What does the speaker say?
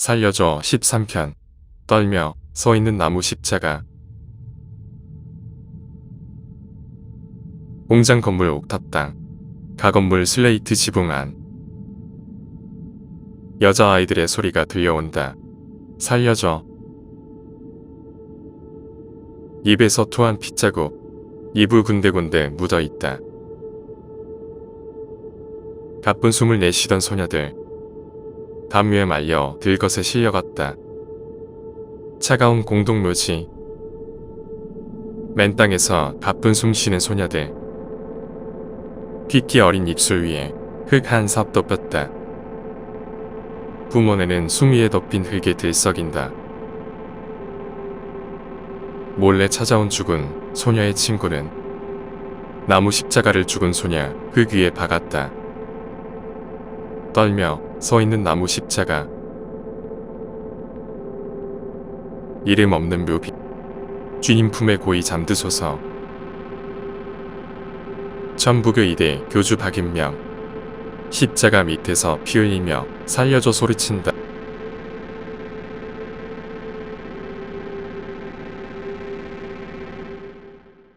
살려줘. 13편. 떨며 서 있는 나무 십자가. 공장 건물 옥탑당. 가건물 슬레이트 지붕 안. 여자아이들의 소리가 들려온다. 살려줘. 입에서 토한 핏자국. 이불 군데군데 묻어있다. 가쁜 숨을 내쉬던 소녀들 담요에 말려 들것에 실려갔다. 차가운 공동묘지. 맨 땅에서 가쁜 숨 쉬는 소녀들. 핏기 어린 입술 위에 흙 한 삽 덮였다. 부모네는 숨 위에 덮인 흙에 들썩인다. 몰래 찾아온 죽은 소녀의 친구는 나무 십자가를 죽은 소녀 흙 위에 박았다. 떨며 서 있는 나무 십자가. 이름 없는 묘비. 주님 품에 고이 잠드소서. 천부교 이대 교주 박인명. 십자가 밑에서 피 흘리며 살려줘 소리친다.